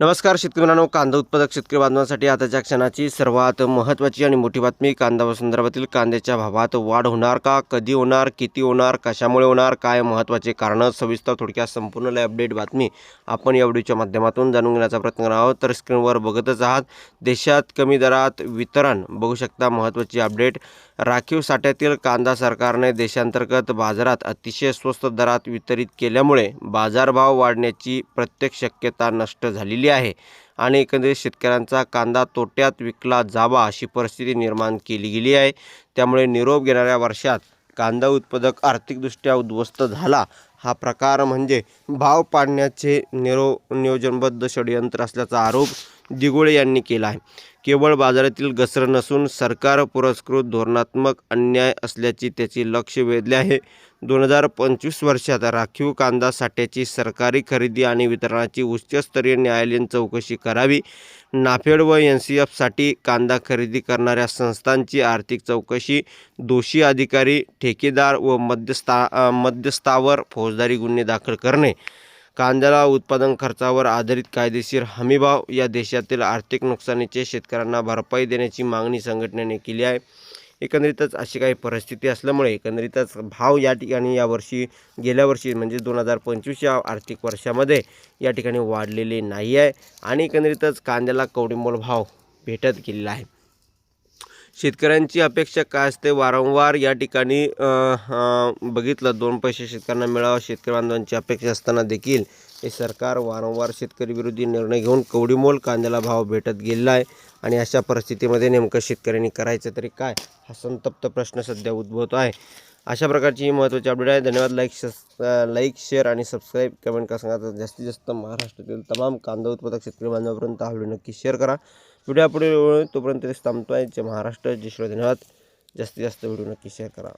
नमस्कार शेतकरी मित्रांनो कांदा उत्पादक शेतकरी बांधवांसाठी आताच्या क्षणाची सर्वात महत्त्वाची आणि मोठी बातमी कांदा संदर्भातील कांद्याच्या भावात वाढ होणार का कधी होणार किती होणार कशामुळे होणार काय महत्त्वाचे कारणं सविस्तर थोडक्यात संपूर्ण अपडेट बातमी आपण या व्हिडिओच्या माध्यमातून जाणून घेण्याचा प्रयत्न करणार आहोत. तर स्क्रीनवर बघतच आहात देशात कमी दरात वितरण बघू शकता महत्त्वाची अपडेट. राखीव साठ्यातील कांदा सरकारने देशांतर्गत बाजारात अतिशय स्वस्त दरात वितरित केल्यामुळे बाजारभाव वाढण्याची प्रत्येक शक्यता नष्ट झालेली आहे. आणि एकंदरीत शेतकऱ्यांचा कांदा तोट्यात विकला जावा अशी परिस्थिती निर्माण केली गेली आहे. त्यामुळे निरोप घेणाऱ्या वर्षात कांदा उत्पादक आर्थिकदृष्ट्या उद्ध्वस्त झाला. हा प्रकार म्हणजे भाव पाडण्याचे निरो नियोजनबद्ध षडयंत्र असल्याचा आरोप दिगोळे यांनी केला आहे. केवळ बाजारातील घसरण नसून सरकार पुरस्कृत धोरणात्मक अन्याय असल्याची त्याची लक्ष वेधले आहे. दोन हजार पंचवीस वर्षात राखीव कांदा साठ्याची सरकारी खरेदी आणि वितरणाची उच्चस्तरीय न्यायालयीन चौकशी करावी. नाफेड व एन सी एफसाठी कांदा खरेदी करणाऱ्या संस्थांची आर्थिक चौकशी दोषी अधिकारी ठेकेदार व मध्यस्था मध्यस्थावर फौजदारी गुन्हे दाखल करणे. कांद्याला उत्पादन खर्चावर आधारित कायदेशीर हमीभाव या देशातील आर्थिक नुकसानीचे शेतकऱ्यांना भरपाई देण्याची मागणी संघटनेने केली आहे. एकंदरीतच अशी काही परिस्थिती असल्यामुळे एकंदरीतच भाव या ठिकाणी यावर्षी गेल्या वर्षी म्हणजे दोन हजार पंचवीसच्या आर्थिक वर्षामध्ये या ठिकाणी वाढलेले नाही आहे आणि एकंदरीतच कांद्याला कवडीमोल भाव भेटत गेलेला आहे. शेतकऱ्यांची अपेक्षा काय असते? वारंवार या ठिकाणी बघितलं दोन पैसे शेतकऱ्यांना मिळावं शेतकरी बांधवांची अपेक्षा असताना देखील हे सरकार वारंवार शेतकरी विरोधी निर्णय घेऊन कवडीमोल कांद्याला भाव भेटत गेलेला आहे. आणि अशा परिस्थितीमध्ये नेमकं शेतकऱ्यांनी करायचं तरी काय? हा संतप्त प्रश्न सध्या उद्भवतो आहे. अशा प्रकारची ही महत्त्वाची अपडेट आहे. धन्यवाद. लाईक लाईक शेअर आणि सबस्क्राईब कमेंट का सांगा. तर जास्तीत जास्त महाराष्ट्रातील तमाम कांदा उत्पादक शेतकरी बांधवापर्यंत हा व्हिडिओ नक्की शेअर करा. व्हिडिओ पुढे तोपर्यंत थांबतो आहे जे महाराष्ट्र जे श्री धन्यवाद. जास्तीत जास्त व्हिडिओ नक्की शेअर करा.